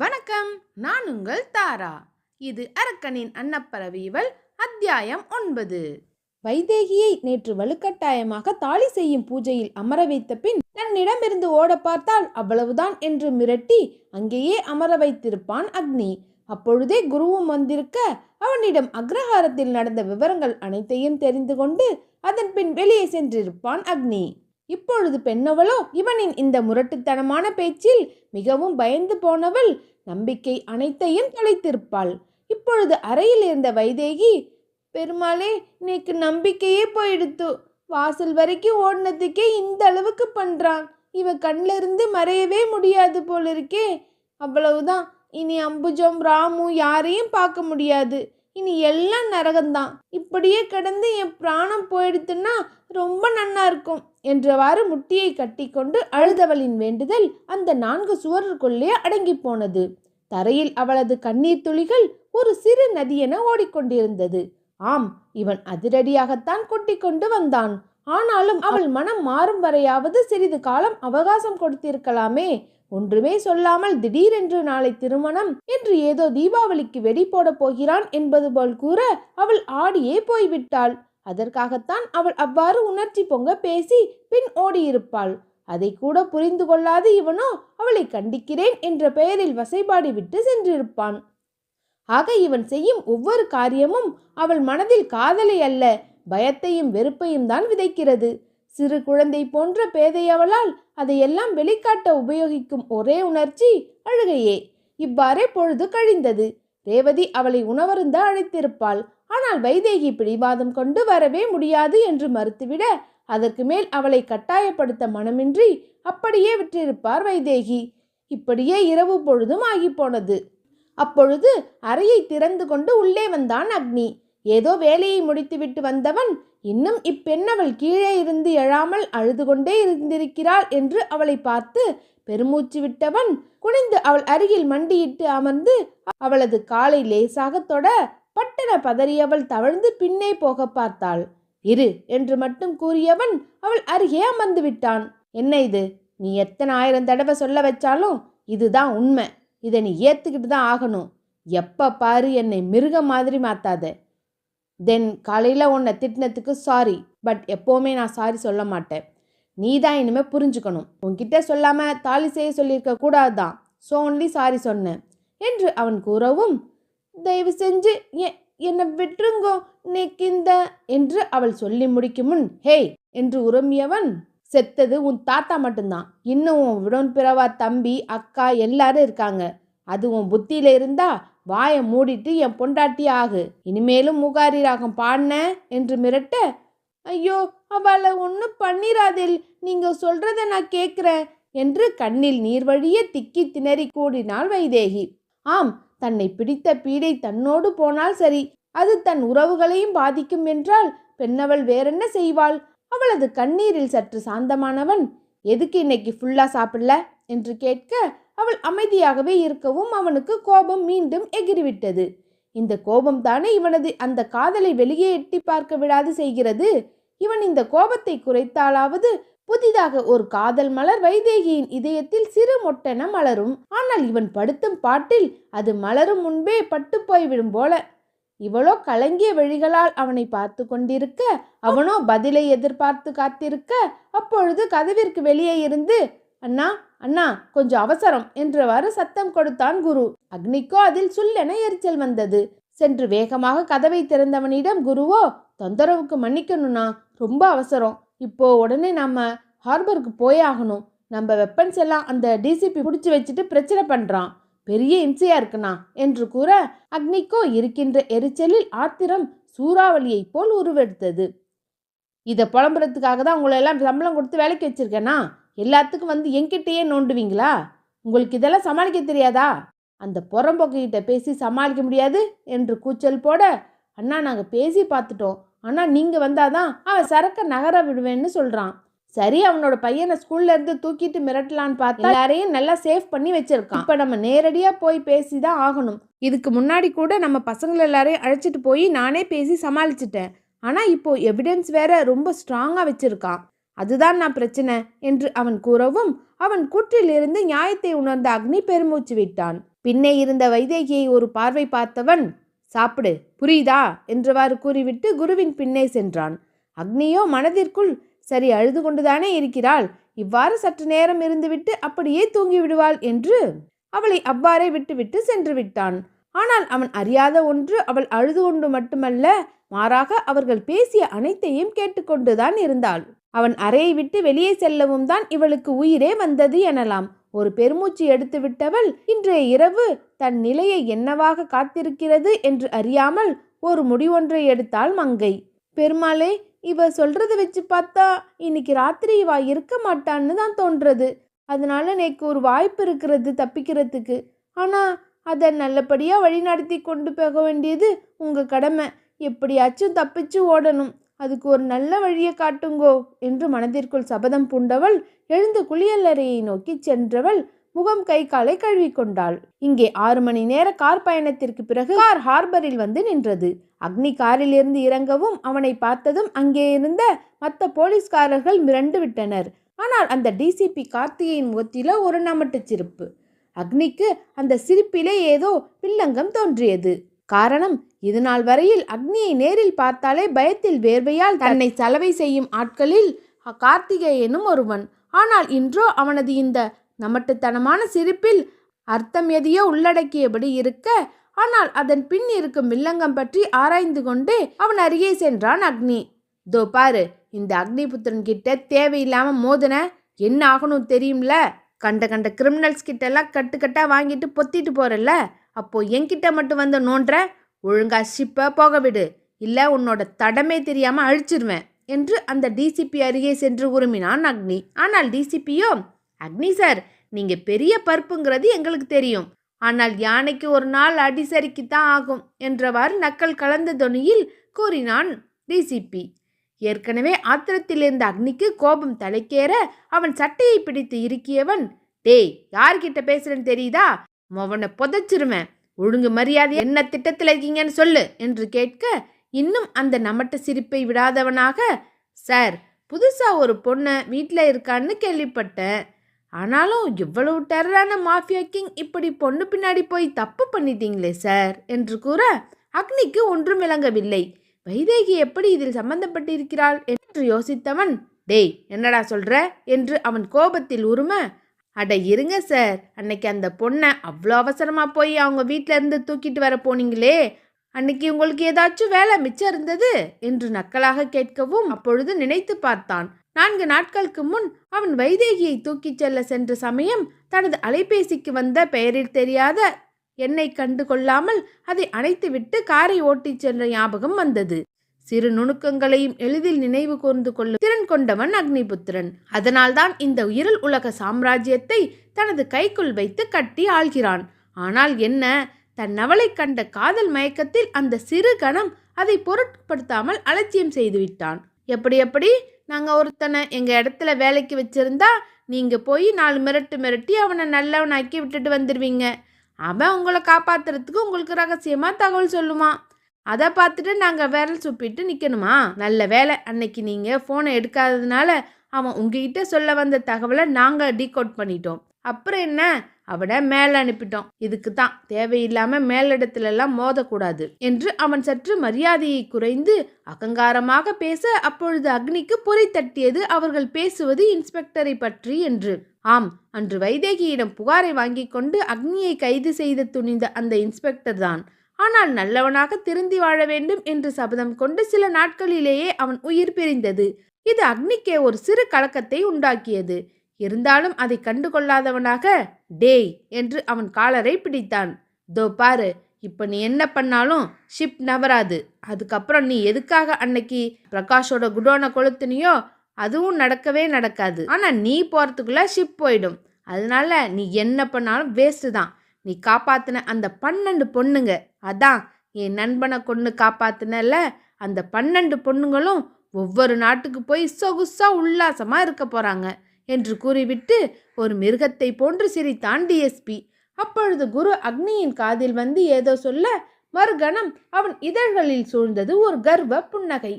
வணக்கம் நான் உங்கள் தாரா. இது அரக்கனின் அன்னப்பறவீவல் அத்தியாயம் ஒன்பது. வைதேகியை நேற்று வலுக்கட்டாயமாக தாலி செய்யும் பூஜையில் அமர வைத்த பின் தன்னிடமிருந்து ஓட பார்த்தால் அவ்வளவுதான் என்று மிரட்டி அங்கேயே அமர வைத்திருப்பான் அக்னி. அப்பொழுதே குருவும் வந்திருக்க அவனிடம் அக்ரஹாரத்தில் நடந்த விவரங்கள் அனைத்தையும் தெரிந்து கொண்டு அதன் பின் வெளியே சென்றிருப்பான் அக்னி. இப்பொழுது பெண்ணவளோ இவனின் இந்த முரட்டுத்தனமான பேச்சில் மிகவும் பயந்து போனவள் நம்பிக்கை அனைத்தையும் தொலைத்திருப்பாள். இப்பொழுது அறையில் இருந்த வைதேகி பெருமாளே இன்னைக்கு நம்பிக்கையே போயிடுத்து. வாசல் வரைக்கும் ஓடினதுக்கே இந்த அளவுக்கு பண்றான். இவ கண்ணிலிருந்து மறையவே முடியாது போல இருக்கே அவ்வளவுதான். இனி அம்புஜம் ராமு யாரையும் பார்க்க முடியாது. இனி எல்லாம் நரகம்தான். இப்படியே கிடந்து என் பிராணம் போயிடுத்துன்னா ரொம்ப நன்னா இருக்கும் என்றவாறு முட்டியை கட்டிக்கொண்டு அழுதவளின் வேண்டுதல் அந்த நான்கு சுவருக்குள்ளே அடங்கி போனது. தரையில் அவளது கண்ணீர் துளிகள் ஒரு சிறு நதியென ஓடிக்கொண்டிருந்தது. ஆம் இவன் அதிரடியாகத்தான் கொட்டி கொண்டு வந்தான். ஆனாலும் அவள் மனம் மாறும் வரையாவது சிறிது காலம் அவகாசம் கொடுத்திருக்கலாமே ஒன்றுமே சொல்லாமல் திடீரென்று நாளை திருமணம் என்று ஏதோ தீபாவளிக்கு வெடி போடப் போகிறான் என்பது போல் கூற அவள் ஆடியே போய்விட்டாள். அதற்காகத்தான் அவள் அவ்வாறு உணர்ச்சி பொங்க பேசி பின் ஓடியிருப்பாள். அதை கூட புரிந்து கொள்ளாது இவனோ அவளை கண்டிக்கிறேன் என்ற பெயரில் வசைபாடி விட்டு சென்றிருப்பான். ஆக இவன் செய்யும் ஒவ்வொரு காரியமும் அவள் மனதில் காதலை அல்ல பயத்தையும் வெறுப்பையும் தான் விதைக்கிறது. சிறு குழந்தை போன்ற பேதையவளால் அதையெல்லாம் வெளிக்காட்ட உபயோகிக்கும் ஒரே உணர்ச்சி அழுகையே. இவ்வாறே பொழுது கழிந்தது. ரேவதி அவளை உணவருந்த அழைத்திருப்பாள். ஆனால் வைதேகி பிடிவாதம் கொண்டு வரவே முடியாது என்று மறுத்துவிட அதற்கு மேல் அவளை கட்டாயப்படுத்த மனமின்றி அப்படியே விட்டிருப்பார் வைதேகி. இப்படியே இரவு பொழுதும் ஆகிப்போனது. அப்பொழுது அறையை திறந்து கொண்டு உள்ளே வந்தான் அக்னி. ஏதோ வேலையை முடித்துவிட்டு வந்தவன் இன்னும் இப்பெண் அவள் கீழே இருந்து எழாமல் அழுது கொண்டே இருந்திருக்கிறாள் என்று அவளை பார்த்து பெருமூச்சு விட்டவன் குனிந்து அவள் அருகில் மண்டியிட்டு அமர்ந்து அவளது காலை லேசாக தொட பட்டன பதறியவள் தவழ்ந்து பின்னே போக பார்த்தாள். இரு என்று மட்டும் கூறியவன் அவள் அருகே அமர்ந்து விட்டான். என்ன இது? நீ எத்தனை ஆயிரம் தடவை சொல்ல வச்சாலும் இதுதான் உண்மை. இதை நீ ஏத்துக்கிட்டு தான் ஆகணும். எப்ப பாரு என்னை மிருகம் மாதிரி மாத்தாத. தென் காலையில் உன்னை திட்டினத்துக்கு சாரி பட் எப்போவுமே நான் சாரி சொல்ல மாட்டேன். நீ தான் இனிமேல் புரிஞ்சுக்கணும். உன்கிட்ட சொல்லாமல் தாலி செய்ய சொல்லியிருக்க கூடாது தான் ஸோ ஒன்லி சாரி சொன்னேன். என்று அவன் கூறவும் தயவு செஞ்சு என்னை விட்டுருங்கோ நீக்கிந்த என்று அவள் சொல்லி முடிக்கும் முன் ஹேய் என்று உரமியவன் செத்தது உன் தாத்தா மட்டும்தான். இன்னும் உன் விடோன் பிறவா தம்பி அக்கா எல்லாரும் இருக்காங்க. அது உன் புத்தியில இருந்தா வாயை மூடிட்டு என் பொண்டாட்டி ஆகு. இனிமேலும் மூகாரி ராகம் பாடின என்று மிரட்ட ஐயோ அவளை ஒன்றும் பண்ணிராதில். நீங்கள் சொல்கிறத நான் கேட்குறேன் என்று கண்ணில் நீர் வழிய திக்கி திணறி கூடினாள் வைதேகி. ஆம் தன்னை பிடித்த பீடை தன்னோடு போனால் சரி. அது தன் உறவுகளையும் பாதிக்கும் என்றால் பெண்ணவள் வேறென்ன செய்வாள்? அவளது கண்ணீரில் சற்று சாந்தமானவன் எதுக்கு இன்னைக்கு ஃபுல்லாக சாப்பிடல? என்று கேட்க அவள் அமைதியாகவே இருக்கவும் அவனுக்கு கோபம் மீண்டும் எகிறிவிட்டது இந்த கோபம் தானே இவனது அந்த காதலை வெளியே எட்டி பார்க்க விடாது செய்கிறது? இவன் இந்த கோபத்தை குறைத்தாலாவது புதிதாக ஒரு காதல் மலர் வைதேகியின் இதயத்தில் சிறு மொட்டென மலரும். ஆனால் இவன் படுத்தும் பாட்டில் அது மலரும் முன்பே பட்டு போய்விடும் போல. இவளோ கலங்கிய வழிகளால் அவனை பார்த்து கொண்டிருக்க அவனோ பதிலை எதிர்பார்த்து காத்திருக்க அப்பொழுது கதவிற்கு வெளியே இருந்து அண்ணா அண்ணா கொஞ்சம் அவசரம் என்றவாறு சத்தம் கொடுத்தான் குரு. அக்னிக்கோ அதில் சுல்லென எரிச்சல் வந்தது. சென்று வேகமாக கதவை திறந்தவனிடம் குருவோ தொந்தரவுக்கு மன்னிக்கணும்னா ரொம்ப அவசரம். இப்போ உடனே நம்ம ஹார்பருக்கு போயாகணும் நம்ம வெப்பன்ஸ் எல்லாம் அந்த டிசிபி பிடிச்சி வச்சுட்டு பிரச்சனை பண்றான். பெரிய இம்சையா இருக்குண்ணா என்று கூற அக்னிக்கோ இருக்கின்ற எரிச்சலில் ஆத்திரம் சூறாவளியைப் போல் உருவெடுத்தது. இதை புலம்புறதுக்காக தான் உங்களை எல்லாம் சம்பளம் கொடுத்து வேலைக்கு வச்சிருக்கேனா எல்லாத்துக்கும் வந்து என்கிட்டயே நோண்டுவீங்களா? உங்களுக்கு இதெல்லாம் சமாளிக்க தெரியாதா? அந்த புறம்போக்கிட்ட பேசி சமாளிக்க முடியாது என்று கூச்சல் போட அண்ணா நாங்கள் பேசி பார்த்துட்டோம். ஆனால் நீங்கள் வந்தாதான் அவன் சரக்க நகர விடுவேன்னு சொல்கிறான் சரி அவனோட பையனை ஸ்கூல்லேருந்து தூக்கிட்டு மிரட்டலான்னு பார்த்தா எல்லாரையும் நல்லா சேஃப் பண்ணி வச்சிருக்கான். இப்போ நம்ம நேரடியாக போய் பேசி தான் ஆகணும். இதுக்கு முன்னாடி கூட நம்ம பசங்களை எல்லாரையும் அழைச்சிட்டு போய் நானே பேசி சமாளிச்சிட்டேன். ஆனால் இப்போது எவிடன்ஸ் வேற ரொம்ப ஸ்ட்ராங்காக வச்சுருக்கான். அதுதான் நான் பிரச்சனை என்று அவன் கூறவும் அவன் கூற்றிலிருந்து நியாயத்தை உணர்ந்த அக்னி பெருமூச்சு விட்டான். பின்னே இருந்த வைதேகியை ஒரு பார்வை பார்த்தவன் சாப்பிடு புரியுதா? என்றவாறு கூறிவிட்டு குருவின் பின்னே சென்றான். அக்னியோ மனதிற்குள் சரி அழுது கொண்டுதானே இருக்கிறாள். இவ்வாறு சற்று நேரம் இருந்துவிட்டு அப்படியே தூங்கி விடுவாள் என்று அவளை அவ்வாறே விட்டுவிட்டு சென்று விட்டான். ஆனால் அவன் அறியாத ஒன்று அவள் அழுது கொண்டு மட்டுமல்ல மாறாக அவர்கள் பேசிய அனைத்தையும் கேட்டுக்கொண்டுதான் இருந்தாள். அவன் அறையை விட்டு வெளியே செல்லவும் தான் இவளுக்கு உயிரே வந்தது எனலாம். ஒரு பெருமூச்சு எடுத்து விட்டவள் இன்றைய இரவு தன் நிலையை என்னவாக காத்திருக்கிறது என்று அறியாமல் ஒரு முடிவொன்றை எடுத்தாள் மங்கை. பெருமாளே இவ சொல்றத வச்சு பார்த்தா இன்னைக்கு ராத்திரி இவா இருக்க மாட்டான்னு தான் தோன்றது. அதனால நேக்கு ஒரு வாய்ப்பு இருக்கிறது தப்பிக்கிறதுக்கு. ஆனா அதை நல்லபடியா வழிநடத்தி கொண்டு போக வேண்டியது உங்க கடமை. எப்படியாச்சும் தப்பிச்சு ஓடணும். அதுக்கு ஒரு நல்ல வழியை காட்டுங்கோ என்று மனதிற்குள் சபதம் பூண்டவள் எழுந்து குளியலறையை நோக்கி சென்றவள் முகம் கை காலை கழுவிக்கொண்டாள். இங்கே ஆறு மணி நேர கார் பயணத்திற்கு பிறகு கார் ஹார்பரில் வந்து நின்றது. அக்னி காரிலிருந்து இறங்கவும் அவனை பார்த்ததும் அங்கே இருந்த மற்ற போலீஸ்காரர்கள் மிரண்டு விட்டனர். ஆனால் அந்த டிசிபி கார்த்திகையின் முகத்திலோ ஒரு நமட்டு சிரிப்பு. அக்னிக்கு அந்த சிரிப்பிலே ஏதோ வில்லங்கம் தோன்றியது. காரணம் இதுநாள் வரையில் அக்னியை நேரில் பார்த்தாலே பயத்தில் வேர்வையால் தன்னை சலவை செய்யும் ஆட்களில் கார்த்திகேயனும் ஒருவன். ஆனால் இன்றோ அவனது இந்த நமட்டுத்தனமான சிரிப்பில் அர்த்தம் எதையோ உள்ளடக்கியபடி இருக்க ஆனால் அதன் பின் இருக்கும் வில்லங்கம் பற்றி ஆராய்ந்து கொண்டு அவன் அருகே சென்றான் அக்னி. தோ பாரு இந்த அக்னிபுத்திரன் கிட்ட தேவையில்லாம மோதன என்ன ஆகணும் தெரியும்ல? கண்ட கண்ட கிரிமினல்ஸ் கிட்ட எல்லாம் கட்டுக்கட்டா வாங்கிட்டு பொத்திட்டு போறல்ல? அப்போ என்கிட்ட மட்டும் வந்து நோன்ற ஒழுங்கா ஷிப்பை போக விடு. இல்லை உன்னோட தடமே தெரியாம அழிச்சிருவேன் என்று அந்த டிசிபி அருகே சென்று உருமினான் அக்னி. ஆனால் டிசிபியோ அக்னி சார் நீங்க பெரிய பருப்புங்கிறது எங்களுக்கு தெரியும். ஆனால் யானைக்கு ஒரு நாள் அடிசரிக்குத்தான் ஆகும் என்றவாறு நக்கல் கலந்த தொனியில் கூறினான் டிசிபி ஏற்கனவே ஆத்திரத்தில் இருந்த அக்னிக்கு கோபம் தலைக்கேற அவன் சட்டையை பிடித்து இறுக்கியவன் டேய் யார்கிட்ட பேசுறேன்னு தெரியுதா? அவனை புதைச்சிருவேன். ஒழுங்கு மரியாதை என்ன திட்டத்தில் இருக்கீங்கன்னு சொல்லு என்று கேட்க இன்னும் அந்த நமட்ட சிரிப்பை விடாதவனாக சார் புதுசாக ஒரு பொண்ணை வீட்டில் இருக்கான்னு கேள்விப்பட்டேன். ஆனாலும் இவ்வளவு டெரரான மாஃபியா கிங் இப்படி பொண்ணு பின்னாடி போய் தப்பு பண்ணிட்டீங்களே சார் என்று கூற அக்னிக்கு ஒன்றும் விளங்கவில்லை. வைதேகி எப்படி இதில் சம்பந்தப்பட்டிருக்கிறாள்? என்று யோசித்தவன் டேய் என்னடா சொல்ற? என்று அவன் கோபத்தில் உரும அட இருங்க சார். அன்னைக்கு அந்த பொண்ணை அவ்வளோ அவசரமாக போய் அவங்க வீட்டிலேருந்து தூக்கிட்டு வர போனீங்களே. அன்னைக்கு உங்களுக்கு ஏதாச்சும் வேலை மிச்சம் இருந்தது? என்று நக்கலாக கேட்கவும் அப்பொழுது நினைத்து பார்த்தான். நான்கு நாட்களுக்கு முன் அவன் வைதேகியை தூக்கிச் செல்ல சென்ற சமயம் தனது அலைபேசிக்கு வந்த பெயரில் தெரியாத என்னை கண்டு கொள்ளாமல் அதை அணைத்துவிட்டு காரை ஓட்டிச் சென்ற ஞாபகம் வந்தது. சிறு நுணுக்கங்களையும் எளிதில் நினைவு கூர்ந்து கொள்ளும் திறன் கொண்டவன் அக்னிபுத்திரன். அதனால்தான் இந்த இருள் உலக சாம்ராஜ்யத்தை தனது கைக்குள் வைத்து கட்டி ஆள்கிறான். ஆனால் என்ன? தன் நவலை கண்ட காதல் மயக்கத்தில் அந்த சிறு கணம் அதை பொருட்படுத்தாமல் அலட்சியம் செய்துவிட்டான் எப்படி எப்படி? நாங்கள் ஒருத்தனை எங்கள் இடத்துல வேலைக்கு வச்சிருந்தா நீங்கள் போய் நாலு மிரட்டு மிரட்டி அவனை நல்லவனாக்கி விட்டுட்டு வந்துடுவீங்க அவன் உங்களை காப்பாத்துறதுக்கு உங்களுக்கு ரகசியமாக தகவல் சொல்லுவான் அதை பார்த்துட்டு நாங்கள் விரல் சுப்பிட்டு நிற்கணுமா நல்ல வேலை அன்னைக்கு நீங்கள் ஃபோனை எடுக்காததுனால அவன் உங்ககிட்ட சொல்ல வந்த தகவலை நாங்கள் டீகோட் பண்ணிட்டோம். அப்புறம் என்ன? அவனை மேலே அனுப்பிட்டோம். இதுக்கு தான். தேவையில்லாமல் மேலிடத்துலலாம் மோதக்கூடாது என்று அவன் சற்று மரியாதையை குறைந்து அகங்காரமாக பேச அப்பொழுது அக்னிக்கு பொறி தட்டியது அவர்கள் பேசுவது இன்ஸ்பெக்டரை பற்றி என்று. ஆம் அன்று வைதேகியிடம் புகாரை வாங்கி கொண்டு அக்னியை கைது செய்து துணிந்த அந்த இன்ஸ்பெக்டர் தான். ஆனால் நல்லவனாக திருந்தி வாழ வேண்டும் என்று சபதம் கொண்டு சில நாட்களிலேயே அவன் உயிர் பிரிந்தது. இது அக்னிக்கே ஒரு சிறு கலக்கத்தை உண்டாக்கியது. இருந்தாலும் அதை கண்டு கொள்ளாதவனாக டேய் என்று அவன் காலரை பிடித்தான். தோ பாரு இப்போ நீ என்ன பண்ணாலும் ஷிப் நவராது. அதுக்கப்புறம் நீ எதுக்காக அன்னைக்கு பிரகாஷோட குடோனை கொளுத்துனியோ அதுவும் நடக்கவே நடக்காது. ஆனால் நீ போகிறதுக்குள்ள ஷிப் போயிடும். அதனால நீ என்ன பண்ணாலும் வேஸ்ட்டு தான். நீ காப்பாத்தின அந்த பன்னெண்டு பொண்ணுங்க. அதான் என் நண்பனை கொண்டு காப்பாத்தினல அந்த பன்னெண்டு பொண்ணுங்களும் ஒவ்வொரு நாட்டுக்கு போய் சொகுசா உல்லாசமா இருக்க போறாங்க என்று கூறிவிட்டு ஒரு மிருகத்தை போன்று சிரித்தான் டிஎஸ்பி அப்பொழுது குரு அக்னியின் காதில் வந்து ஏதோ சொல்ல மறுகணம் அவன் இதழ்களில் சூழ்ந்தது ஒரு கர்வ புன்னகை.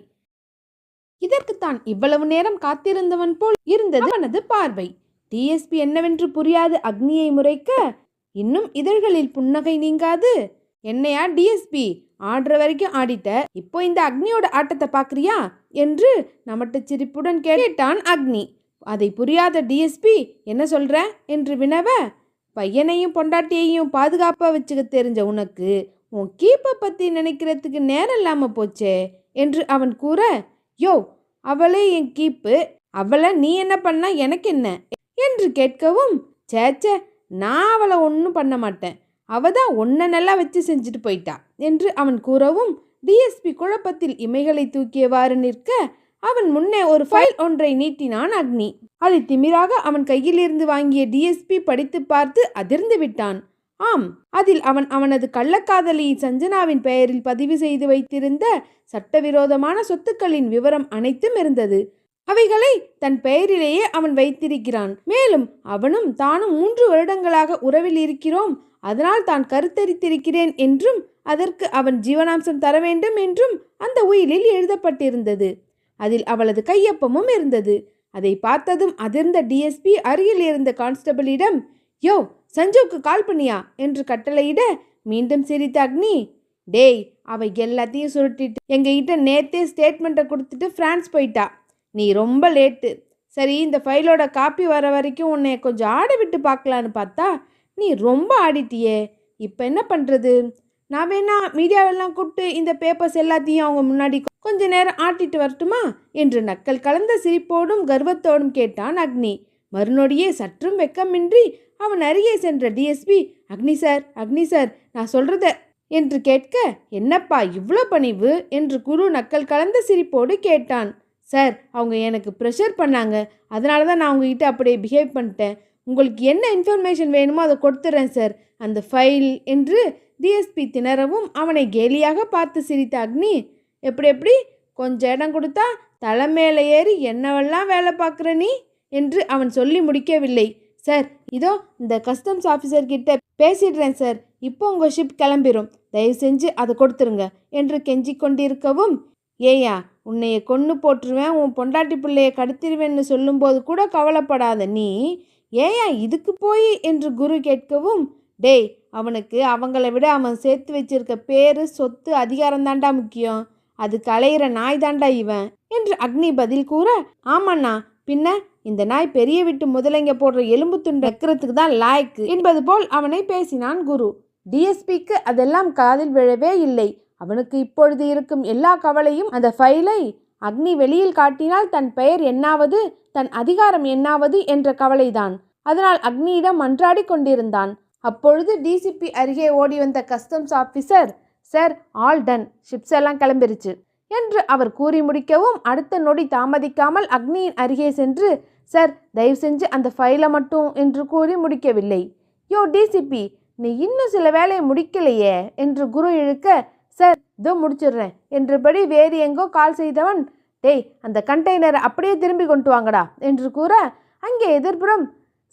இதற்குத்தான் இவ்வளவு நேரம் காத்திருந்தவன் போல் இருந்தது அவனது பார்வை. டிஎஸ்பி என்னவென்று புரியாது அக்னியை முறைக்க இன்னும் இதழ்களில் புன்னகை நீங்காது. என்னையா டிஎஸ்பி ஆடுற வரைக்கும் ஆடிட்ட. இப்போ இந்த அக்னியோட ஆட்டத்தை பார்க்குறியா என்று நமட்டு சிரிப்புடன் கேட்டான் அக்னி. அதை புரியாத டிஎஸ்பி என்ன சொல்ற? என்று வினவ பையனையும் பொண்டாட்டியையும் பாதுகாப்பாக வச்சுக்க தெரிஞ்ச உனக்கு உன் கீப்பை பற்றி நினைக்கிறதுக்கு நேரம் இல்லாமல் போச்சே? என்று அவன் கூற யோ அவளே என் கீப்பு. அவளை நீ என்ன பண்ணா எனக்கு என்ன? என்று கேட்கவும் சேச்சே நான் அவளை ஒன்றும் பண்ண மாட்டேன். அவ தான் ஒன்றை நல்லா வச்சு செஞ்சுட்டு போயிட்டா என்று அவன் கூறவும் டிஎஸ்பி குழப்பத்தில் இமைகளை தூக்கியவாறு நிற்க அவன் முன்னே ஒரு ஃபைல் ஒன்றை நீட்டினான் அக்னி. அதை திமிராக அவன் கையிலிருந்து வாங்கிய டிஎஸ்பி படித்து பார்த்து அதிர்ந்து விட்டான். ஆம் அதில் அவன் அவனது கள்ளக்காதலி சஞ்சனாவின் பெயரில் பதிவு செய்து வைத்திருந்த சட்டவிரோதமான சொத்துக்களின் விவரம் அனைத்தும் இருந்தது. அவைகளை தன் பெயரிலேயே அவன் வைத்திருக்கிறான். மேலும் அவனும் தானும் மூன்று வருடங்களாக உறவில் இருக்கிறோம். அதனால் தான் கருத்தரித்திருக்கிறேன் என்றும் அதற்கு அவன் ஜீவனாம்சம் தர வேண்டும் என்றும் அந்த உயிலில் எழுதப்பட்டிருந்தது. அதில் அவளது கையொப்பமும் இருந்தது. அதை பார்த்ததும் அதிர்ந்த டிஎஸ்பி அருகில் இருந்த கான்ஸ்டபிளிடம் யோ சஞ்சுவுக்கு கால் பண்ணியா? என்று கட்டளையிட மீண்டும் சிரித்த அக்னி. டேய் அவ எல்லாத்தையும் சுருட்டிட்டு எங்ககிட்ட நேத்தே ஸ்டேட்மெண்ட்டை கொடுத்துட்டு ஃப்ரான்ஸ் போயிட்டா? நீ ரொம்ப லேட்டு. சரி இந்த ஃபைலோட காப்பி வர வரைக்கும் உன்னை கொஞ்சம் ஆட விட்டு பார்க்கலான்னு பார்த்தா நீ ரொம்ப ஆடிட்டியே. இப்போ என்ன பண்ணுறது நான் வேணா மீடியாவெல்லாம் கூப்பிட்டு இந்த பேப்பர்ஸ் எல்லாத்தையும் அவங்க முன்னாடி கொஞ்ச நேரம் ஆட்டிட்டு வரட்டுமா? என்று நக்கல் கலந்த சிரிப்போடும் கர்வத்தோடும் கேட்டான் அக்னி. மறுநொடியே சற்றும் வெக்கமின்றி அவன் அருகே சென்ற டிஎஸ்பி அக்னி சார் அக்னி சார் நான் சொல்றத என்று கேட்க என்னப்பா இவ்வளோ பணிவு? என்று குரு நக்கல் கலந்த சிரிப்போடு கேட்டான். சார் அவங்க எனக்கு ப்ரெஷர் பண்ணாங்க. அதனால தான் நான் உங்ககிட்ட அப்படியே பிஹேவ் பண்ணிட்டேன். உங்களுக்கு என்ன இன்ஃபர்மேஷன் வேணுமோ அதை கொடுத்துட்றேன் சார் அந்த ஃபைல் என்று டிஎஸ்பி திணறவும் அவனை கேலியாக பார்த்து சிரித்த அக்னி எப்படி எப்படி? கொஞ்சம் இடம் கொடுத்தா தலை மேலே ஏறி என்னவெல்லாம் வேலை பார்க்குற நீ? என்று அவன் சொல்லி முடிக்கவில்லை. சார் இதோ இந்த கஸ்டம்ஸ் ஆஃபீஸர்கிட்ட பேசிடுறேன் சார் இப்போ உங்கள் ஷிப் கிளம்பிடும் தயவு செஞ்சு அதை கொடுத்துருங்க என்று கெஞ்சிக் கொண்டிருக்கவும் ஏயா உன்னைய கொன்று போட்டுருவேன் உன் பொண்டாட்டி பிள்ளைய கடுத்திருவேன்னு சொல்லும்போது கூட கவலைப்படாத நீ. ஏயா இதுக்கு போய்? என்று குரு கேட்கவும் டேய் அவனுக்கு அவங்கள விட அவன் சேர்த்து வச்சிருக்க பேரு சொத்து அதிகாரம் தாண்டா முக்கியம். அது கலையிற நாய் தாண்டா இவன் என்று அக்னி பதில் கூற ஆமாண்ணா பின்ன இந்த நாய் பெரிய விட்டு முதலைங்க போடுற எலும்பு துண்டு வைக்கிறதுக்கு தான் லாய்க்கு என்பது போல் அவனை பேசினான் குரு. டிஎஸ்பிக்கு அதெல்லாம் காதில் விழவே இல்லை. அவனுக்கு இப்பொழுது இருக்கும் எல்லா கவலையும் அந்த ஃபைலை அக்னி வெளியில் காட்டினால் தன் பெயர் என்னாவது தன் அதிகாரம் என்னாவது என்ற கவலைதான். அதனால் அக்னியிடம் மன்றாடி கொண்டிருந்தான். அப்பொழுது டிசிபி அருகே ஓடி வந்த customs officer sir all done ships எல்லாம் கிளம்பிருச்சு என்று அவர் கூறி முடிக்கவும் அடுத்த நொடி தாமதிக்காமல் அக்னியின் அருகே சென்று சார் தயவு செஞ்சு அந்த ஃபைலை மட்டும் என்று கூறி முடிக்கவில்லை. யோ டிசிபி நீ இன்னும் சில வேலையை முடிக்கலையே என்று குரு இழுக்க சார் இதோ முடிச்சிடுறேன் என்றபடி வேறு எங்கோ கால் செய்தவன் டேய் அந்த கண்டெய்னரை அப்படியே திரும்பி கொண்டு வாங்கடா என்று கூற அங்கே எதிர்ப்புறம்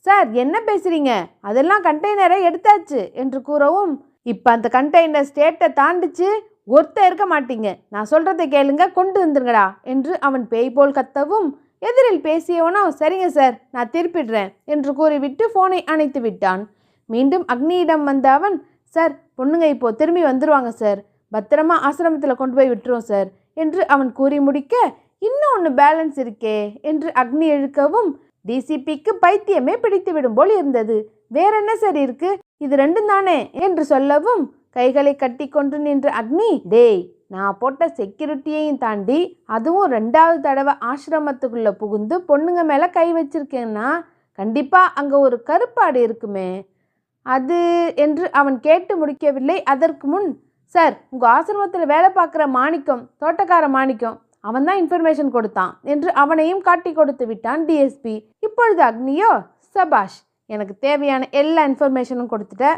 சார் என்ன பேசுறீங்க? அதெல்லாம் கண்டெய்னரை எடுத்தாச்சு என்று கூறவும் இப்போ அந்த கண்டெய்னர் ஸ்டேட்டை தாண்டிச்சு ஒருத்த இருக்க மாட்டீங்க. நான் சொல்கிறத கேளுங்க கொண்டு வந்துருங்கடா என்று அவன் பேய் போல் கத்தவும் எதிரில் பேசியவனோ சரிங்க சார் நான் திருப்பிடுறேன் என்று கூறிவிட்டு ஃபோனை அணைத்து விட்டான் மீண்டும் அக்னியிடம் வந்த அவன் சார் பொண்ணுங்க இப்போ திரும்பி வந்துருவாங்க சார். பத்திரமா ஆசிரமத்தில் கொண்டு போய் விட்டுருவோம் சார் என்று அவன் கூறி முடிக்க இன்னும் ஒன்று பேலன்ஸ் இருக்கே என்று அக்னி இழுக்கவும் டிசிபிக்கு பைத்தியமே பிடித்து விடும் போல் இருந்தது. வேற என்ன சார் இருக்கு? இது ரெண்டும் தானே? என்று சொல்லவும் கைகளை கட்டி கொண்டு நின்ற அக்னி டேய் நான் போட்ட செக்யூரிட்டியையும் தாண்டி அதுவும் ரெண்டாவது தடவை ஆசிரமத்துக்குள்ளே புகுந்து பொண்ணுங்க மேலே கை வச்சிருக்கேன்னா கண்டிப்பாக அங்கே ஒரு கருப்பாடு இருக்குமே. அது என்று அவன் கேட்டு முடிக்கவில்லை. அதற்கு முன் சார் உங்கள் ஆசிரமத்தில் வேலை பார்க்குற மாணிக்கம் தோட்டக்கார மாணிக்கம் அவன் தான் இன்ஃபர்மேஷன் கொடுத்தான் என்று அவனையும் காட்டி கொடுத்து விட்டான் டிஎஸ்பி இப்பொழுது அக்னியோ சபாஷ் எனக்கு தேவையான எல்லா இன்ஃபர்மேஷனும் கொடுத்துட்ட.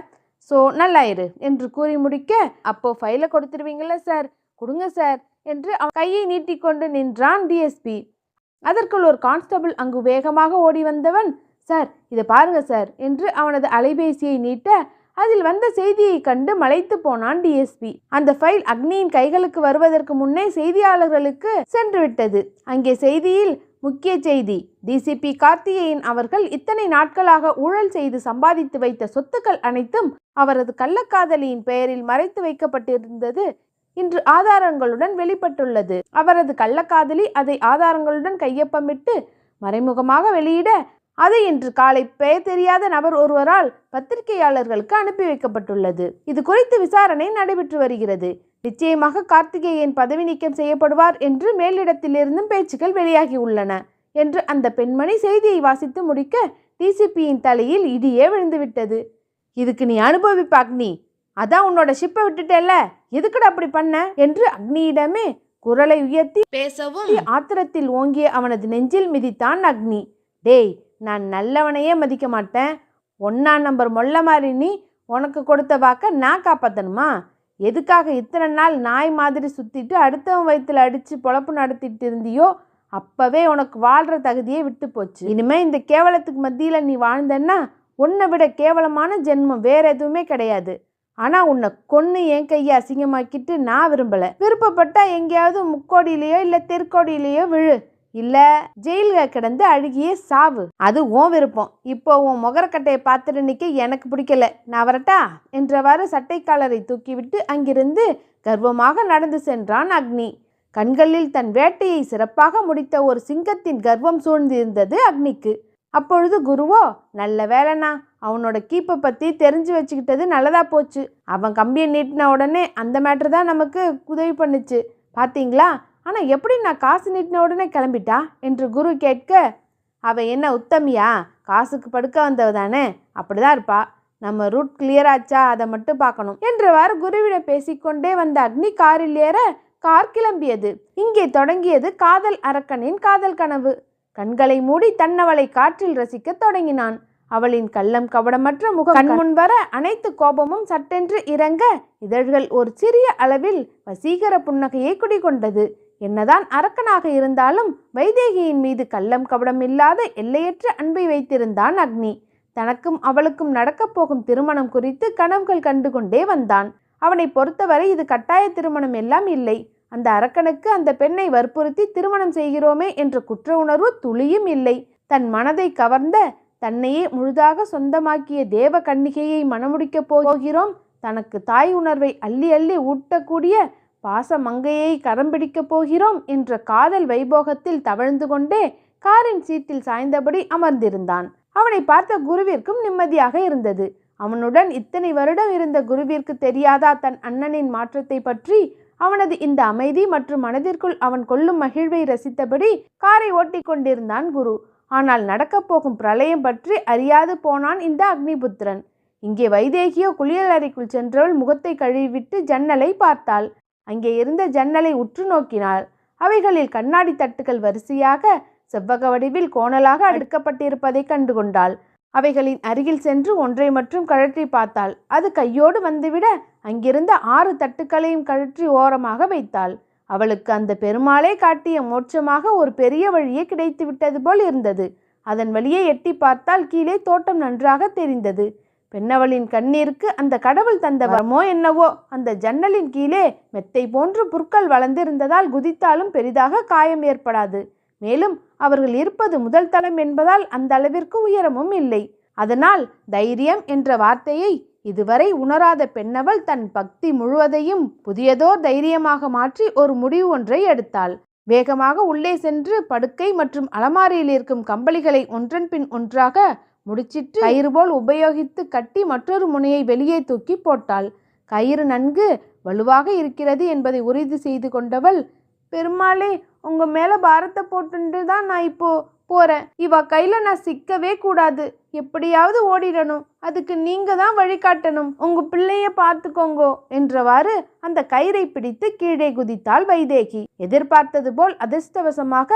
ஸோ நல்லாயிரு என்று கூறி முடிக்க அப்போ ஃபைலை கொடுத்துருவீங்கள சார்? கொடுங்க சார் என்று அவன் கையை நீட்டிக்கொண்டு நின்றான் டிஎஸ்பி அதற்குள் ஒரு கான்ஸ்டபிள் அங்கு வேகமாக ஓடி வந்தவன் சார் இதை பாருங்க சார் என்று அவனது அலைபேசியை நீட்ட அதில் வந்த செய்தியை கண்டு மலைத்து போனான் டிஎஸ்பி அந்த ஃபைல் அக்னியின் கைகளுக்கு வருவதற்கு முன்னே செய்தியாளர்களுக்கு சென்றுவிட்டது. அங்கே செய்தியில் முக்கிய செய்தி. டிசிபி கார்த்திகேயன் அவர்கள் இத்தனை நாட்களாக ஊழல் செய்து சம்பாதித்து வைத்த சொத்துக்கள் அனைத்தும் அவரது கள்ளக்காதலியின் பெயரில் மறைத்து வைக்கப்பட்டிருந்தது இன்று ஆதாரங்களுடன் வெளிப்பட்டுள்ளது. அவரது கள்ளக்காதலி அதை ஆதாரங்களுடன் கையொப்பமிட்டு மறைமுகமாக வெளியிட அது இன்று காலை பெயர் தெரியாத நபர் ஒருவரால் பத்திரிகையாளர்களுக்கு அனுப்பி வைக்கப்பட்டுள்ளது. இது குறித்து விசாரணை நடைபெற்று வருகிறது. நிச்சயமாக கார்த்திகேயன் பதவி நீக்கம் செய்யப்படுவார் என்று மேலிடத்திலிருந்தும் பேச்சுக்கள் வெளியாகி உள்ளன என்று அந்த பெண்மணி செய்தியை வாசித்து முடிக்க டிசிபியின் தலையில் இடியே விழுந்துவிட்டது. இதுக்கு நீ அனுபவிப்ப அக்னி. அதான் உன்னோட ஷிப்பை விட்டுட்டேல்ல. எதுக்குடா அப்படி பண்ண? என்று அக்னியிடமே குரலை உயர்த்தி பேசவும் ஆத்திரத்தில் ஓங்கிய அவனது நெஞ்சில் மிதித்தான் அக்னி. டேய் நான் நல்லவனையே மதிக்க மாட்டேன். ஒன்றா நம்பர் மொல்ல மாதிரி நீ உனக்கு கொடுத்த வாக்க நான் காப்பாற்றணுமா எதுக்காக இத்தனை நாள் நாய் மாதிரி சுற்றிட்டு அடுத்தவன் வயிற்றில் அடித்து பொழப்பு நடத்திட்டு இருந்தியோ? அப்போவே உனக்கு வாழ்கிற தகுதியே விட்டு போச்சு. இனிமேல் இந்த கேவலத்துக்கு மத்தியில் நீ வாழ்ந்தன்னா உன்னை விட கேவலமான ஜென்மம் வேற எதுவுமே கிடையாது. ஆனால் உன்னை கொன்று என் கையை அசிங்கமாக்கிட்டு நான் விரும்பலை. விருப்பப்பட்டால் எங்கேயாவது முக்கோடியிலேயோ இல்லை தெற்கோடியிலேயோ விழு. இல்ல ஜெயிலில் கிடந்து அழுகிய சாவு. அது உன் விருப்பம். இப்போ உன் முகரக்கட்டையை பார்த்துட்டு நிக்க எனக்கு பிடிக்கல. நான் வரட்டா? என்றவாறு சட்டைக்காலரை தூக்கிவிட்டு அங்கிருந்து கர்வமாக நடந்து சென்றான் அக்னி. கண்களில் தன் வேட்டையை சிறப்பாக முடித்த ஒரு சிங்கத்தின் கர்வம் சூழ்ந்திருந்தது அக்னிக்கு. அப்பொழுது குருவோ நல்ல வேலைண்ணா அவனோட கீப்பை பற்றி தெரிஞ்சு வச்சுக்கிட்டது நல்லதாக போச்சு. அவன் கம்பியை நீட்டின உடனே அந்த மேட்ரு தான் நமக்கு உதவி பண்ணுச்சு. பார்த்தீங்களா ஆனால் எப்படி நான் காசு நீட்டின உடனே கிளம்பிட்டா? என்று குரு கேட்க அவ என்ன உத்தமியா? காசுக்கு படுக்க வந்தவ தானே? அப்படிதான் இருப்பா. நம்ம ரூட் கிளியர் ஆச்சா? அதை மட்டும் பார்க்கணும் என்றவாறு குருவிடம் பேசிக்கொண்டே வந்த அக்னி காரில் ஏற கார் கிளம்பியது. இங்கே தொடங்கியது காதல் அரக்கனின் காதல் கனவு. கண்களை மூடி தன்னவளை காற்றில் ரசிக்கத் தொடங்கினான். அவளின் கள்ளம் கபடமற்ற முகம் கண்முன் வர அனைத்து கோபமும் சட்டென்று இறங்க இதழ்கள் ஒரு சிறிய அளவில் வசீகர புன்னகையை குடிகொண்டது. என்னதான் அரக்கனாக இருந்தாலும் வைதேகியின் மீது கள்ளம் கபடம் இல்லாத எல்லையற்ற அன்பை வைத்திருந்தான் அக்னி. தனக்கும் அவளுக்கும் நடக்கப் போகும் திருமணம் குறித்து கனவுகள் கண்டு கொண்டே வந்தான். அவனை பொறுத்தவரை இது கட்டாய திருமணம் எல்லாம் இல்லை. அந்த அரக்கனுக்கு அந்த பெண்ணை வற்புறுத்தி திருமணம் செய்கிறோமே என்ற குற்ற உணர்வு துளியும் இல்லை. தன் மனதை கவர்ந்த தன்னையே முழுதாக சொந்தமாக்கிய தேவ கன்னிகையை மணமுடிக்கப் போகிறோம். தனக்கு தாய் உணர்வை அள்ளி அள்ளி ஊட்டக்கூடிய பாச மங்கையை கரம் பிடிக்கப் போகிறோம் என்ற காதல் வைபோகத்தில் தவழ்ந்து கொண்டே காரின் சீட்டில் சாய்ந்தபடி அமர்ந்திருந்தான். அவனை பார்த்த குருவிற்கும் நிம்மதியாக இருந்தது. அவனுடன் இத்தனை வருடம் இருந்த குருவிற்கு தெரியாதா தன் அண்ணனின் மாற்றத்தை பற்றி? அவனது இந்த அமைதி மற்றும் மனதிற்குள் அவன் கொள்ளும் மகிழ்வை ரசித்தபடி காரை ஓட்டி கொண்டிருந்தான் குரு. ஆனால் நடக்கப் போகும் பிரளயம் பற்றி அறியாது போனான் இந்த அக்னிபுத்திரன். இங்கே வைதேகியோ குளியல் அறைக்குள் சென்றவள் முகத்தை கழுவிவிட்டு ஜன்னலை பார்த்தாள். அங்கே இருந்த ஜன்னலை உற்று நோக்கினாள். அவைகளில் கண்ணாடி தட்டுகள் வரிசையாக செவ்வக வடிவில் கோணலாக அடுக்கப்பட்டிருப்பதை கண்டுகொண்டாள். அவைகளின் அருகில் சென்று ஒன்றை மட்டும் கழற்றி பார்த்தாள். அது கையோடு வந்துவிட அங்கிருந்த ஆறு தட்டுக்களையும் கழற்றி ஓரமாக வைத்தாள். அவளுக்கு அந்த பெருமாளே காட்டிய மோட்சமாக ஒரு பெரிய வழியே கிடைத்து விட்டது போல் இருந்தது. அதன் வழியே எட்டி பார்த்தால் கீழே தோட்டம் நன்றாக தெரிந்தது. பெண்ணவளின் கண்ணீருக்கு அந்த கடவுள் தந்த வரமோ என்னவோ அந்த ஜன்னலின் கீழே மெத்தை போன்று புற்கள் வளர்ந்திருந்ததால் குதித்தாலும் பெரிதாக காயம் ஏற்படாது. மேலும் அவர்கள் இருப்பது முதல் தளம் என்பதால் அந்த அளவிற்கு உயரமும் இல்லை. அதனால் தைரியம் என்ற வார்த்தையை இதுவரை உணராத பெண்ணவள் தன் பக்தி முழுவதையும் புதியதோர் தைரியமாக மாற்றி ஒரு முடிவு ஒன்றை எடுத்தாள். வேகமாக உள்ளே சென்று படுக்கை மற்றும் அலமாரியில் இருக்கும் கம்பளிகளை ஒன்றன் பின் ஒன்றாக முடிச்சிட்டு கயிறு போல் உபயோகித்து கட்டி மற்றொரு முனையை வெளியே தூக்கி போட்டாள். கயிறு நன்கு வலுவாக இருக்கிறது என்பதை உறுதி செய்து கொண்டவள் பெருமாளே உங்க மேல பாரத்தை போட்டுட்டு தான் நான் இப்போ போறேன். இவ கையில நான் சிக்கவே கூடாது. எப்படியாவது ஓடிடணும். அதுக்கு நீங்க தான் வழிகாட்டணும் உங்க பிள்ளைய பார்த்துக்கோங்கோ என்றவாறு அந்த கயிறை பிடித்து கீழே குதித்தாள் வைதேகி. எதிர்பார்த்தது போல் அதிர்ஷ்டவசமாக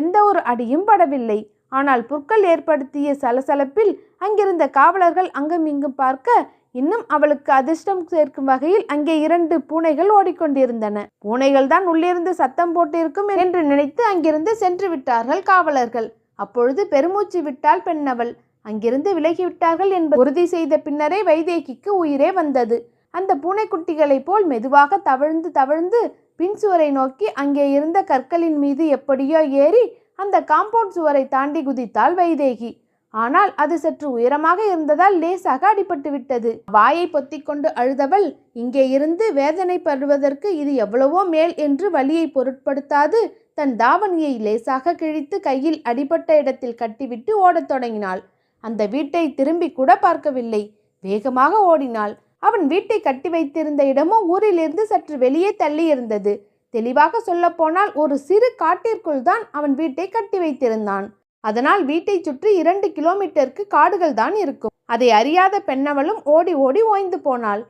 எந்த ஒரு அடியும் படவில்லை. ஆனால் புற்கள் ஏற்படுத்திய சலசலப்பில் அங்கிருந்த காவலர்கள் அங்கும் இங்கும் பார்க்க இன்னும் அவளுக்கு அதிர்ஷ்டம் சேர்க்கும் வகையில் அங்கே இரண்டு பூனைகள் ஓடிக்கொண்டிருந்தன. பூனைகள் தான் உள்ளிருந்து சத்தம் போட்டிருக்கும் என்று நினைத்து அங்கிருந்து சென்று விட்டார்கள் காவலர்கள். அப்பொழுது பெருமூச்சு விட்டால் பெண்ணவள். அங்கிருந்து விலகிவிட்டார்கள் என்பது உறுதி செய்த பின்னரே வைதேகிக்கு உயிரே வந்தது. அந்த பூனைக்குட்டிகளைப் போல் மெதுவாக தவழ்ந்து தவழ்ந்து பின்சுவரை நோக்கி அங்கே இருந்த கற்களின் மீது எப்படியோ ஏறி அந்த காம்பவுண்ட் சுவரை தாண்டி குதித்தாள் வைதேகி. ஆனால் அது சற்று உயரமாக இருந்ததால் லேசாக அடிபட்டு விட்டது. வாயை பொத்திக்கொண்டு அழுதவள் இங்கே இருந்து வேதனை படுவதற்கு இது எவ்வளவோ மேல் என்று வலியை பொருட்படுத்தாது. தன் தாவணியை லேசாக கிழித்து கையில் அடிபட்ட இடத்தில் கட்டிவிட்டு ஓடத் தொடங்கினாள். அந்த வீட்டை திரும்பி கூட பார்க்கவில்லை. வேகமாக ஓடினாள். அவன் வீட்டை கட்டி வைத்திருந்த இடமும் ஊரிலிருந்து சற்று வெளியே தள்ளி இருந்தது தெளிவாக சொல்லப்போனால் ஒரு சிறு காட்டிற்குள் தான் அவன் வீட்டை கட்டி வைத்திருந்தான். அதனால் வீட்டை சுற்றி இரண்டு கிலோமீட்டருக்கு காடுகள் தான் இருக்கும். அதை அறியாத பெண்ணவளும் ஓடி ஓடி ஓய்ந்து போனாள்.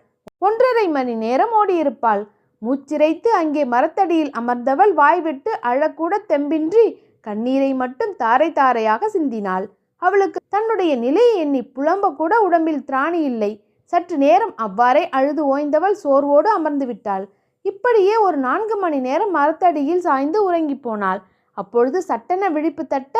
ஒன்றரை மணி நேரம் ஓடியிருப்பாள். மூச்சிறைத்து அங்கே மரத்தடியில் அமர்ந்தவள் வாய்விட்டு அழக்கூட தெம்பின்றி கண்ணீரை மட்டும் தாரை தாரையாக சிந்தினாள். அவளுக்கு தன்னுடைய நிலையை எண்ணி புலம்ப கூட உடம்பில் திராணி இல்லை. சற்று நேரம் அவ்வாறே அழுது ஓய்ந்தவள் சோர்வோடு அமர்ந்து விட்டாள். இப்படியே ஒரு நான்கு மணி நேரம் மரத்தடியில் சாய்ந்து உறங்கி போனாள். அப்பொழுது சட்டென விழிப்பு தட்ட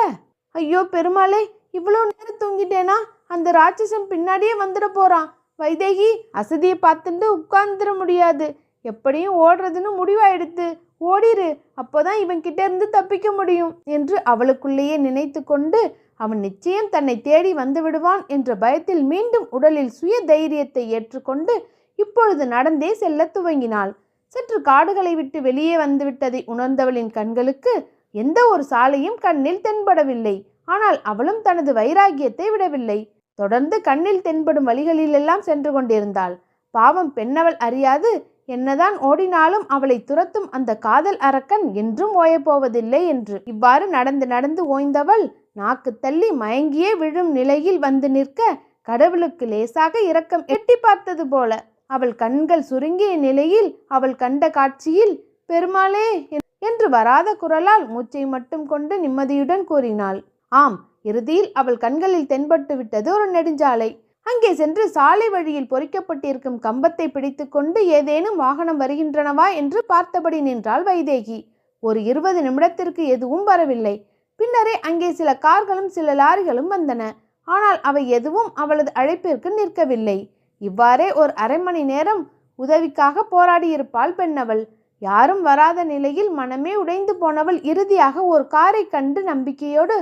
ஐயோ பெருமாளே இவ்வளோ நேரம் தூங்கிட்டேனா? அந்த ராட்சசன் பின்னாடியே வந்துட போறான். வைதேகி அசதியை பார்த்துட்டு உட்கார்ந்துட முடியாது. எப்படியும் ஓடுறதுன்னு முடிவாயிடுத்து. ஓடிரு அப்போதான் இவன் கிட்ட இருந்து தப்பிக்க முடியும் என்று அவளுக்குள்ளேயே நினைத்து கொண்டு அவன் நிச்சயம் தன்னை தேடி வந்து விடுவான் என்ற பயத்தில் மீண்டும் உடலில் சுய தைரியத்தை ஏற்றுக்கொண்டு இப்பொழுது நடந்தே செல்ல துவங்கினாள். சற்று காடுகளை விட்டு வெளியே வந்துவிட்டதை உணர்ந்தவளின் கண்களுக்கு எந்த ஒரு சாலையும் கண்ணில் தென்படவில்லை. ஆனால் அவளும் தனது வைராகியத்தை விடவில்லை. தொடர்ந்து கண்ணில் தென்படும் வழிகளிலெல்லாம் சென்று கொண்டிருந்தாள். பாவம் பெண்ணவள் அறியாது. என்னதான் ஓடினாலும் அவளை துரத்தும் அந்த காதல் அரக்கன் என்றும் ஓயப்போவதில்லை என்று. இவ்வாறு நடந்து நடந்து ஓய்ந்தவள் நாக்கு தள்ளி மயங்கியே விழும் நிலையில் வந்து நிற்க கடவுளுக்கு லேசாக இரக்கம் எட்டி பார்த்தது போல. அவள் கண்கள் சுருங்கிய நிலையில் அவள் கண்ட காட்சியில் பெருமாளே என்று வராத குரலால் மூச்சை மட்டும் கொண்டு நிம்மதியுடன் கூறினாள். ஆம் இறுதியில் அவள் கண்களில் தென்பட்டு விட்டது ஒரு நெடுஞ்சாலை. அங்கே சென்று சாலை வழியில் பொறிக்கப்பட்டிருக்கும் கம்பத்தை பிடித்துக்கொண்டு ஏதேனும் வாகனம் வருகின்றனவா என்று பார்த்தபடி நின்றாள் வைதேகி. ஒரு இருபது நிமிடத்திற்கு எதுவும் வரவில்லை. பின்னரே அங்கே சில கார்களும் சில லாரிகளும் வந்தன. ஆனால் அவை எதுவும் அவளது அழைப்பிற்கு நிற்கவில்லை. இவ்வாறே ஒரு அரை மணி நேரம் உதவிக்காக போராடியிருப்பாள் பெண்ணவள். யாரும் வராத நிலையில் மனமே உடைந்து போனவள் இறுதியாக ஒரு காரை கண்டு நம்பிக்கையோடு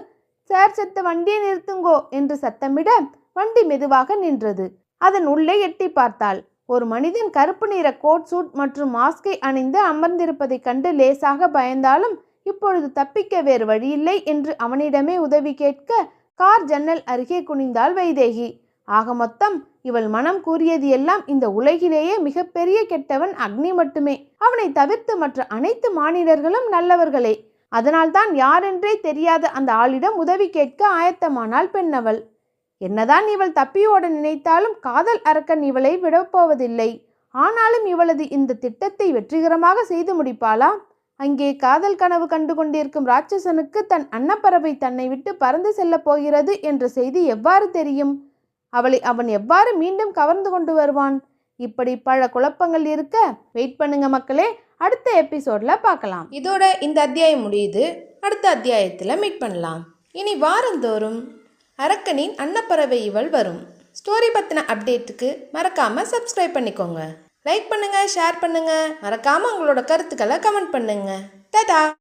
சார் செத்த வண்டியை நிறுத்துங்கோ என்று சத்தமிட வண்டி மெதுவாக நின்றது. அதன் உள்ளே எட்டி பார்த்தாள். ஒரு மனிதன் கருப்பு நிற கோட் சூட் மற்றும் மாஸ்கை அணிந்து அமர்ந்திருப்பதைக் கண்டு லேசாக பயந்தாலும் இப்பொழுது தப்பிக்க வேறு வழியில்லை என்று அவனிடமே உதவி கேட்க கார் ஜன்னல் அருகே குனிந்தாள் வைதேகி. ஆக மொத்தம் இவள் மனம் கூறியது எல்லாம் இந்த உலகிலேயே மிகப்பெரிய கெட்டவன் அக்னி மட்டுமே. அவனை தவிர்த்து மற்ற அனைத்து மானிடர்களும் நல்லவர்களே. அதனால்தான் யாரென்றே தெரியாத அந்த ஆளிடம் உதவி கேட்க ஆயத்தமானாள் பெண்ணவள். என்னதான் இவள் தப்பியோட நினைத்தாலும் காதல் அரக்கன் இவளை விடப்போவதில்லை ஆனாலும் இவளது இந்த திட்டத்தை வெற்றிகரமாக செய்து முடிப்பாளா? அங்கே காதல் கனவு கண்டு கொண்டிருக்கும் ராட்சசனுக்கு தன் அன்னப்பறவை தன்னை விட்டு பறந்து செல்லப் போகிறது என்ற செய்தி எவ்வாறு தெரியும்? அவளை அவன் எவ்வாறு மீண்டும் கவர்ந்து கொண்டு வருவான்? இப்படி பல குழப்பங்கள் இருக்க வெயிட் பண்ணுங்க மக்களே அடுத்த எபிசோட்ல பார்க்கலாம். இதோட இந்த அத்தியாயம் முடியுது. அடுத்த அத்தியாயத்தில் மீட் பண்ணலாம். இனி வாரந்தோறும் அரக்கனின் அன்னப்பறவை இவள் வரும். ஸ்டோரி பற்றின அப்டேட்டுக்கு மறக்காமல் சப்ஸ்கிரைப் பண்ணிக்கோங்க. லைக் பண்ணுங்கள் ஷேர் பண்ணுங்கள் மறக்காமல் உங்களோட கருத்துக்களை கமெண்ட் பண்ணுங்கள் ததா